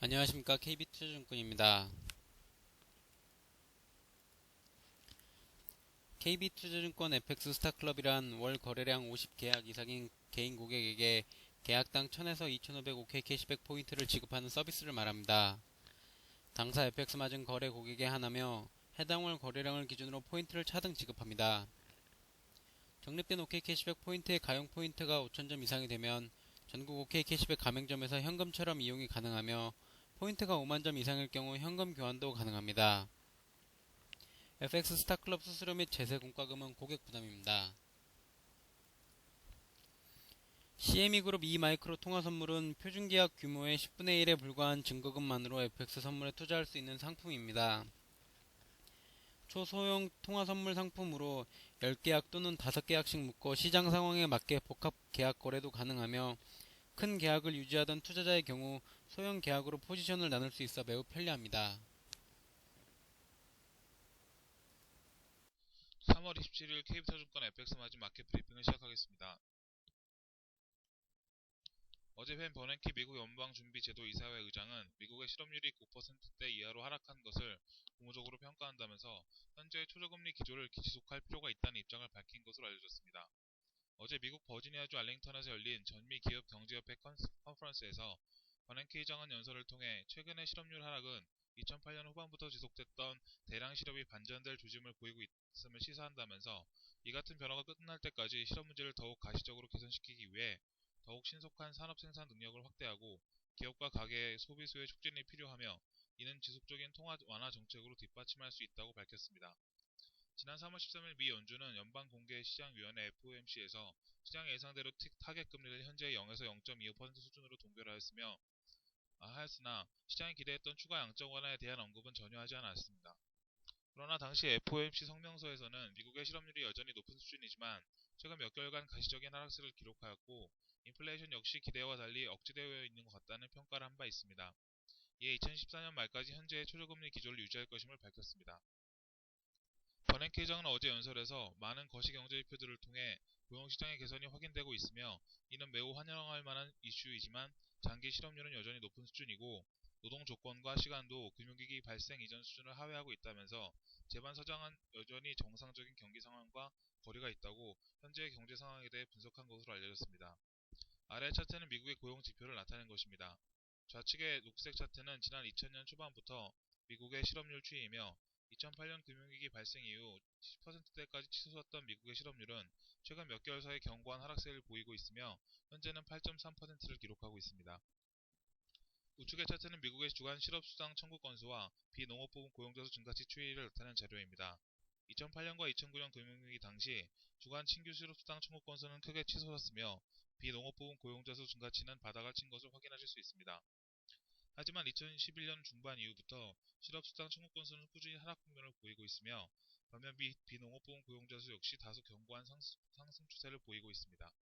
안녕하십니까 KB투자증권입니다. KB투자증권 FX 스타클럽이란 월 거래량 50계약 이상인 개인 고객에게 계약당 1000에서 2500 OK 캐시백 포인트를 지급하는 서비스를 말합니다. 당사 FX 맞은 거래 고객에 하나며 해당 월 거래량을 기준으로 포인트를 차등 지급합니다. 적립된 OK 캐시백 포인트의 가용 포인트가 5000점 이상이 되면 전국 OK 캐시백 가맹점에서 현금처럼 이용이 가능하며 포인트가 5만 점 이상일 경우 현금 교환도 가능합니다. FX 스타클럽 수수료 및 제세 공과금은 고객 부담입니다. CME 그룹 E 마이크로 통화 선물은 표준 계약 규모의 10분의 1에 불과한 증거금만으로 FX 선물에 투자할 수 있는 상품입니다. 초소형 통화 선물 상품으로 10계약 또는 5계약씩 묶어 시장 상황에 맞게 복합 계약 거래도 가능하며 큰 계약을 유지하던 투자자의 경우 소형 계약으로 포지션을 나눌 수 있어 매우 편리합니다. 3월 27일 KB투자증권 FX 마진 마켓 브리핑을 시작하겠습니다. 어제 팬 버냉키 미국 연방준비제도 이사회 의장은 미국의 실업률이 9%대 이하로 하락한 것을 고무적으로 평가한다면서 현재의 초저금리 기조를 지속할 필요가 있다는 입장을 밝힌 것으로 알려졌습니다. 어제 미국 버지니아주 알링턴에서 열린 전미 기업 경제협회 컨퍼런스에서 버냉키 의장은 연설을 통해 최근의 실업률 하락은 2008년 후반부터 지속됐던 대량 실업이 반전될 조짐을 보이고 있음을 시사한다면서 이 같은 변화가 끝날 때까지 실업 문제를 더욱 가시적으로 개선시키기 위해 더욱 신속한 산업 생산 능력을 확대하고 기업과 가계의 소비 수요 촉진이 필요하며 이는 지속적인 통화 완화 정책으로 뒷받침할 수 있다고 밝혔습니다. 지난 3월 13일 미 연준은 연방공개시장위원회 FOMC에서 시장의 예상대로 타겟 금리를 현재 0에서 0.25% 수준으로 동결하였으며 하였으나 시장이 기대했던 추가 양적 완화에 대한 언급은 전혀 하지 않았습니다. 그러나 당시 FOMC 성명서에서는 미국의 실업률이 여전히 높은 수준이지만 최근 몇 개월간 가시적인 하락세를 기록하였고 인플레이션 역시 기대와 달리 억제되어 있는 것 같다는 평가를 한 바 있습니다. 이에 2014년 말까지 현재의 초저금리 기조를 유지할 것임을 밝혔습니다. 버냉키 의장은 어제 연설에서 많은 거시경제 지표들을 통해 고용시장의 개선이 확인되고 있으며 이는 매우 환영할 만한 이슈이지만 장기 실업률은 여전히 높은 수준이고 노동 조건과 시간도 금융위기 발생 이전 수준을 하회하고 있다면서 제반 서장은 여전히 정상적인 경기 상황과 거리가 있다고 현재의 경제 상황에 대해 분석한 것으로 알려졌습니다. 아래 차트는 미국의 고용 지표를 나타낸 것입니다. 좌측의 녹색 차트는 지난 2000년 초반부터 미국의 실업률 추이이며 2008년 금융위기 발생 이후 10%대까지 치솟았던 미국의 실업률은 최근 몇 개월 사이 견고한 하락세를 보이고 있으며 현재는 8.3%를 기록하고 있습니다. 우측의 차트는 미국의 주간 실업수당 청구 건수와 비농업 부분 고용자 수 증가치 추이를 나타낸 자료입니다. 2008년과 2009년 금융위기 당시 주간 신규 실업수당 청구 건수는 크게 치솟았으며 비농업 부분 고용자 수 증가치는 바닥을 친 것을 확인하실 수 있습니다. 하지만 2011년 중반 이후부터 실업수당 청구 건수는 꾸준히 하락 국면을 보이고 있으며 반면 비, 비농업 부분 고용자 수 역시 다소 견고한 상승, 상승 추세를 보이고 있습니다.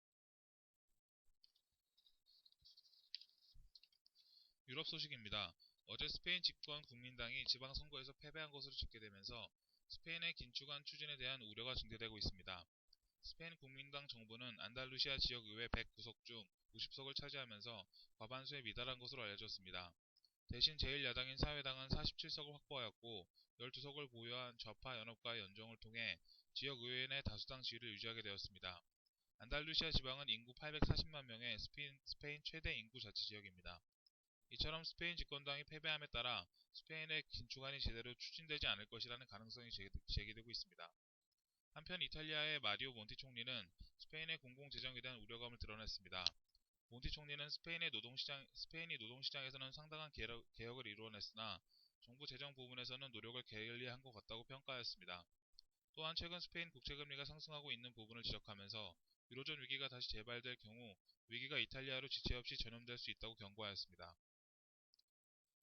유럽 소식입니다. 어제 스페인 집권 국민당이 지방선거에서 패배한 것으로 집계되면서 스페인의 긴축안 추진에 대한 우려가 증대되고 있습니다. 스페인 국민당 정부는 안달루시아 지역의회 109석 중 50석을 차지하면서 과반수에 미달한 것으로 알려졌습니다. 대신 제1야당인 사회당은 47석을 확보하였고 12석을 보유한 좌파 연합과의 연정을 통해 지역의회 내 다수당 지위를 유지하게 되었습니다. 안달루시아 지방은 인구 840만 명의 스페인, 스페인 최대 인구 자치지역입니다. 이처럼 스페인 집권당이 패배함에 따라 스페인의 긴축안이 제대로 추진되지 않을 것이라는 가능성이 제기되고 있습니다. 한편 이탈리아의 마리오 몬티 총리는 스페인의 공공재정에 대한 우려감을 드러냈습니다. 몬티 총리는 스페인의 노동시장, 스페인이 노동시장에서는 상당한 개혁 을 이루어냈으나 정부 재정 부분에서는 노력을 게을리한 것 같다고 평가하였습니다. 또한 최근 스페인 국채금리가 상승하고 있는 부분을 지적하면서 유로존 위기가 다시 재발될 경우 위기가 이탈리아로 지체 없이 전염될 수 있다고 경고하였습니다.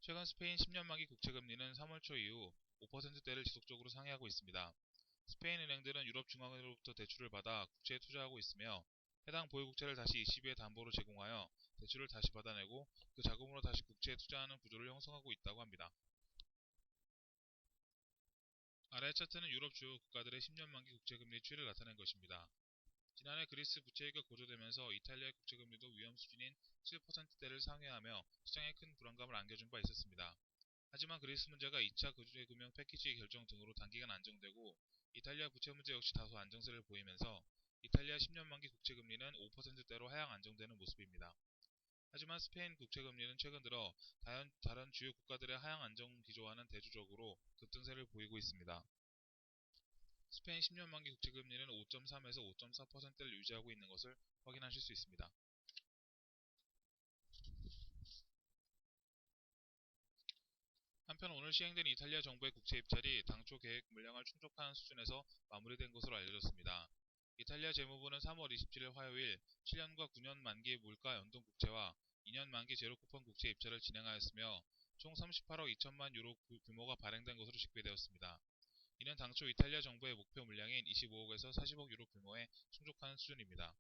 최근 스페인 10년 만기 국채금리는 3월 초 이후 5%대를 지속적으로 상회하고 있습니다. 스페인 은행들은 유럽 중앙은행으로부터 대출을 받아 국채에 투자하고 있으며 해당 보유국채를 다시 ECB에 담보로 제공하여 대출을 다시 받아내고 그 자금으로 다시 국채에 투자하는 구조를 형성하고 있다고 합니다. 아래 차트는 유럽 주요 국가들의 10년 만기 국채금리 추이를 나타낸 것입니다. 지난해 그리스 부채위기가 고조되면서 이탈리아의 국채금리도 위험 수준인 7%대를 상회하며 시장에 큰 불안감을 안겨준 바 있었습니다. 하지만 그리스 문제가 2차 구제금융 패키지 결정 등으로 단기간 안정되고 이탈리아 부채 문제 역시 다소 안정세를 보이면서 이탈리아 10년 만기 국채금리는 5%대로 하향 안정되는 모습입니다. 하지만 스페인 국채금리는 최근 들어 다른 주요 국가들의 하향 안정 기조와는 대조적으로 급등세를 보이고 있습니다. 스페인 10년 만기 국채금리는 5.3에서 5.4%를 유지하고 있는 것을 확인하실 수 있습니다. 한편 오늘 시행된 이탈리아 정부의 국채 입찰이 당초 계획 물량을 충족하는 수준에서 마무리된 것으로 알려졌습니다. 이탈리아 재무부는 3월 27일 화요일 7년과 9년 만기 물가 연동 국채와 2년 만기 제로 쿠폰 국채 입찰을 진행하였으며 총 38억 2천만 유로 규모가 발행된 것으로 집계되었습니다. 이는 당초 이탈리아 정부의 목표 물량인 25억에서 40억 유로 규모에 충족하는 수준입니다.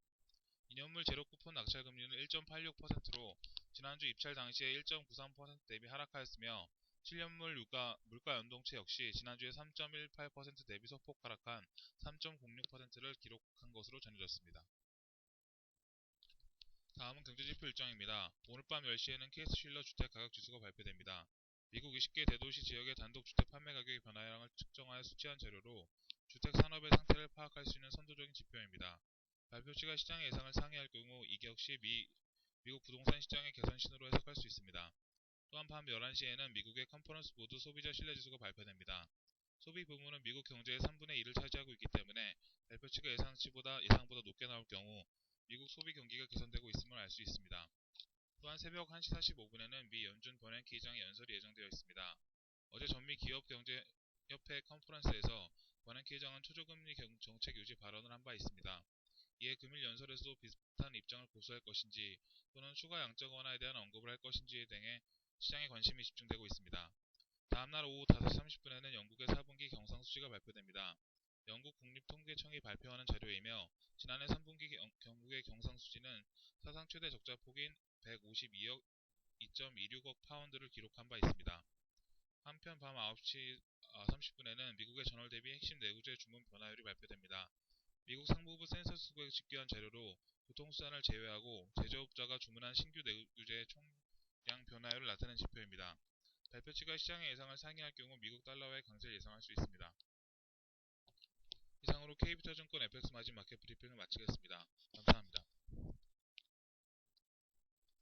2년물 제로 쿠폰 낙찰 금리는 1.86%로 지난주 입찰 당시에 1.93% 대비 하락하였으며 7년물 유가, 물가 연동채 역시 지난주에 3.18% 대비 소폭 하락한 3.06%를 기록한 것으로 전해졌습니다. 다음은 경제지표 일정입니다. 오늘 밤 10시에는 케이스 쉴러 주택가격지수가 발표됩니다. 미국 20개 대도시 지역의 단독 주택 판매 가격의 변화량을 측정하여 수치한 자료로 주택 산업의 상태를 파악할 수 있는 선도적인 지표입니다. 발표치가 시장의 예상을 상회할 경우 이게 역시 미, 미국 부동산 시장의 개선 신호로 해석할 수 있습니다. 또한 밤 11시에는 미국의 컨퍼런스 보드 소비자 신뢰지수가 발표됩니다. 소비 부문은 미국 경제의 3분의 1을 차지하고 있기 때문에 발표치가 예상치보다 예상보다 높게 나올 경우 미국 소비 경기가 개선되고 있음을 알 수 있습니다. 또한 새벽 1시 45분에는 미 연준 버냉키 의장의 연설이 예정되어 있습니다. 어제 전미 기업경제협회 컨퍼런스에서 버냉키 의장은 초저금리 정책 유지 발언을 한 바 있습니다. 이에 금일 연설에서도 비슷한 입장을 고수할 것인지 또는 추가 양적 완화에 대한 언급을 할 것인지 등에 시장의 관심이 집중되고 있습니다. 다음날 오후 5시 30분에는 영국의 4분기 경상수지가 발표됩니다. 영국 국립통계청이 발표하는 자료이며 지난해 3분기 영국의 경상수지는 사상 최대 적자폭인 152억 2.26억 파운드를 기록한 바 있습니다. 한편 밤 9시 30분에는 미국의 전월 대비 핵심 내구재 주문 변화율이 발표됩니다. 미국 상무부 센서스국에 집계한 자료로 교통수단을 제외하고 제조업자가 주문한 신규 내구재의 총량 변화율을 나타낸 지표입니다. 발표치가 시장의 예상을 상회할 경우 미국 달러의 강세를 예상할 수 있습니다. 이상으로 K비타증권 FX 마진 마켓 브리핑을 마치겠습니다. 감사합니다.